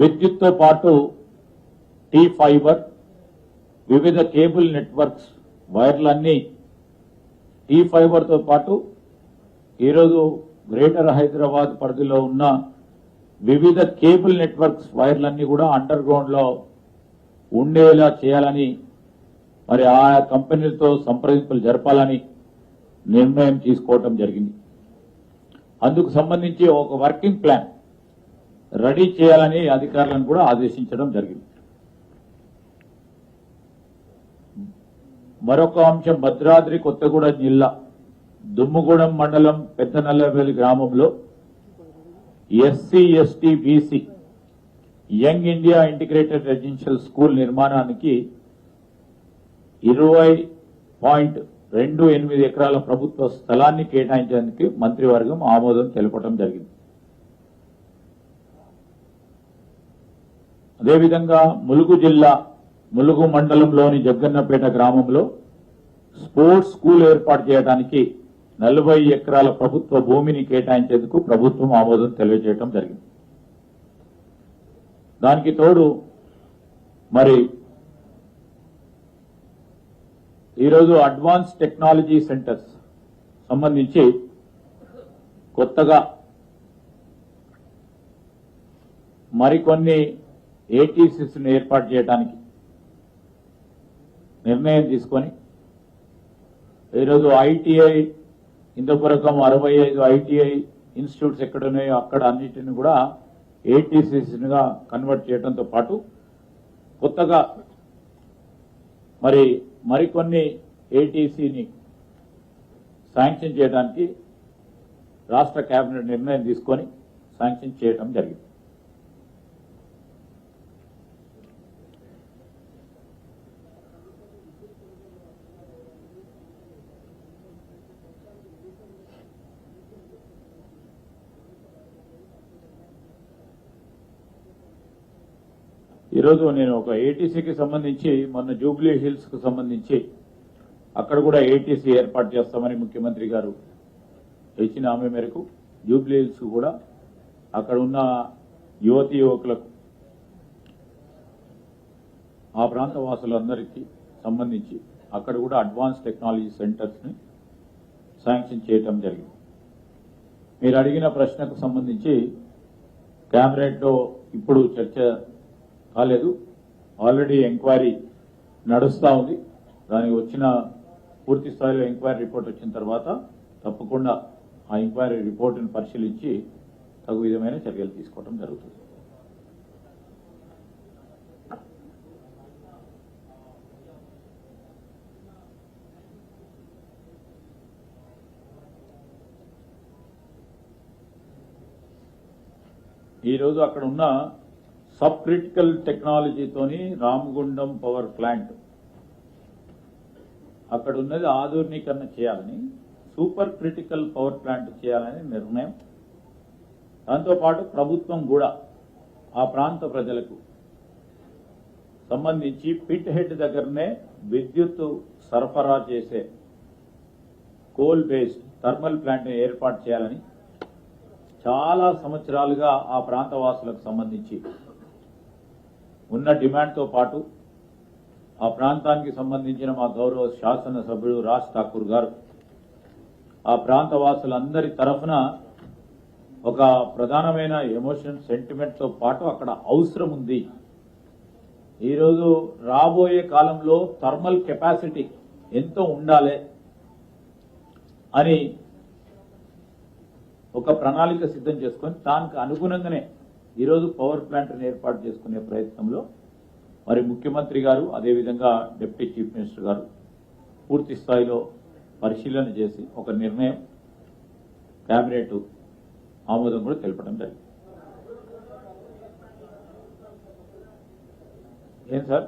విద్యుత్తో పాటు T fibre వివిధ cable networks వైర్లన్నీ టీ ఫైబర్తో పాటు ఈరోజు గ్రేటర్ హైదరాబాద్ పరిధిలో ఉన్న వివిధ కేబుల్ నెట్వర్క్స్ వైర్లన్నీ కూడా అండర్ గ్రౌండ్లో ఉండేలా చేయాలని మరి ఆయా కంపెనీలతో సంప్రదింపులు జరపాలని నిర్ణయం తీసుకోవటం జరిగింది. అందుకు సంబంధించి ఒక వర్కింగ్ ప్లాన్ రెడీ చేయాలని అధికారులను కూడా ఆదేశించడం జరిగింది. మరొక అంశం భద్రాద్రి కొత్తగూడెం జిల్లా దుమ్ముగూడెం మండలం పెద్ద నల్లవేలి గ్రామంలో SC ST BC young India integrated residential school నిర్మాణానికి ఇరవై పాయింట్ రెండు ఎనిమిది ఎకరాల ప్రభుత్వ స్థలాన్ని కేటాయించడానికి మంత్రివర్గం ఆమోదం తెలపడం జరిగింది. అదేవిధంగా ములుగు జిల్లా ములుగు మండలంలోని జగ్గన్నపేట గ్రామంలో స్పోర్ట్స్ స్కూల్ ఏర్పాటు చేయడానికి నలభై ఎకరాల ప్రభుత్వ భూమిని కేటాయించేందుకు ప్రభుత్వం ఆమోదం తెలియజేయడం జరిగింది. దానికి తోడు మరి ఈరోజు అడ్వాన్స్ టెక్నాలజీ సెంటర్స్ సంబంధించి కొత్తగా మరికొన్ని ఏటీసీస్ ఏర్పాటు చేయడానికి నిర్ణయం తీసుకొని ఈరోజు ఐటీఐ ఇందుకొరకం అరవై ఐదు ఐటీఐ ఇన్స్టిట్యూట్స్ ఎక్కడ ఉన్నాయో అక్కడ అన్నిటిని కూడా ఏటీసీసీగా కన్వర్ట్ చేయడంతో పాటు కొత్తగా మరి మరికొన్ని ఏటీసీని శాంక్షన్ చేయడానికి రాష్ట్ర కేబినెట్ నిర్ణయం తీసుకొని శాంక్షన్ చేయడం జరిగింది. ఈరోజు నేను ఒక ఏటీసీకి సంబంధించి మొన్న జూబ్లీ హిల్స్కు సంబంధించి అక్కడ కూడా ఏటీసీ ఏర్పాటు చేస్తామని ముఖ్యమంత్రి గారు ఇచ్చిన హామీ మేరకు జూబ్లీ హిల్స్ కూడా అక్కడ ఉన్న యువతి యువకులకు ఆ ప్రాంత వాసులందరికీ సంబంధించి అక్కడ కూడా అడ్వాన్స్ టెక్నాలజీ సెంటర్స్ని శాంక్షన్ చేయటం జరిగింది. మీరు అడిగిన ప్రశ్నకు సంబంధించి క్యాబినెట్లో ఇప్పుడు చర్చ కాలేదు ఆల్రెడీ ఎంక్వైరీ నడుస్తూ ఉంది. దానికి వచ్చిన పూర్తి స్థాయిలో ఎంక్వైరీ రిపోర్ట్ వచ్చిన తర్వాత తప్పకుండా ఆ ఎంక్వైరీ రిపోర్టును పరిశీలించి తగు విధమైన చర్యలు తీసుకోవడం జరుగుతుంది. ఈ రోజు అక్కడ ఉన్న సబ్ క్రిటికల్ టెక్నాలజీతోని రామగుండం పవర్ ప్లాంట్ అక్కడ ఉన్నది ఆధునీకరణ చేయాలని సూపర్ క్రిటికల్ పవర్ ప్లాంట్ చేయాలని నిర్ణయం. దాంతోపాటు ప్రభుత్వం కూడా ఆ ప్రాంత ప్రజలకు సంబంధించి పిట్ హెడ్ దగ్గరనే విద్యుత్ సరఫరా చేసే కోల్ బేస్డ్ థర్మల్ ప్లాంట్ ఏర్పాటు చేయాలని చాలా సంవత్సరాలుగా ఆ ప్రాంత వాసులకు సంబంధించి ఉన్న డిమాండ్తో పాటు ఆ ప్రాంతానికి సంబంధించిన మా గౌరవ శాసనసభ్యుడు రాజ్ ఠాకూర్ గారు ఆ ప్రాంత వాసులందరి తరఫున ఒక ప్రధానమైన ఎమోషన్ సెంటిమెంట్తో పాటు అక్కడ అవసరం ఉంది. ఈరోజు రాబోయే కాలంలో థర్మల్ కెపాసిటీ ఎంతో ఉండాలి అని ఒక ప్రణాళిక సిద్ధం చేసుకొని దానికి అనుగుణంగానే ఈరోజు పవర్ ప్లాంట్ని ఏర్పాటు చేసుకునే ప్రయత్నంలో మరి ముఖ్యమంత్రి గారు అదేవిధంగా డిప్యూటీ చీఫ్ మినిస్టర్ గారు పూర్తి స్థాయిలో పరిశీలన చేసి ఒక నిర్ణయం కేబినెట్ ఆమోదం కూడా తెలపడం జరిగింది. ఏం సార్?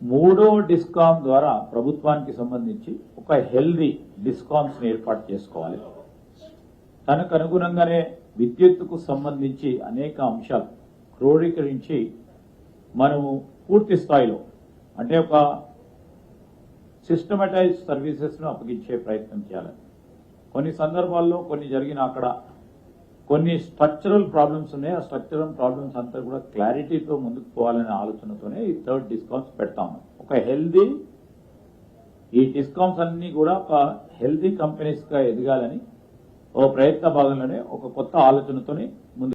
మూడో డిస్కామ్ ద్వారా ప్రభుత్వానికి సంబంధించి ఒక హెల్దీ డిస్కామ్స్ని ఏర్పాటు చేసుకోవాలి. తనకు అనుగుణంగానే విద్యుత్తుకు సంబంధించి అనేక అంశాలు క్రోడీకరించి మనము పూర్తి స్థాయిలో అంటే ఒక సిస్టమటైజ్ సర్వీసెస్ను అప్పగించే ప్రయత్నం చేయాలి. కొన్ని సందర్భాల్లో కొన్ని జరిగిన అక్కడ కొన్ని స్ట్రక్చరల్ ప్రాబ్లమ్స్ ఉన్నాయి. ఆ స్ట్రక్చరల్ ప్రాబ్లమ్స్ అంతా కూడా క్లారిటీతో ముందుకు పోవాలనే ఆలోచనతోనే ఈ థర్డ్ డిస్కౌంట్స్ పెడతాము ఒక హెల్దీ ఈ డిస్కౌంట్స్ అన్ని కూడా ఒక హెల్దీ కంపెనీస్గా ఎదగాలని ఓ ప్రయత్న భాగంలోనే ఒక కొత్త ఆలోచనతోని ముందు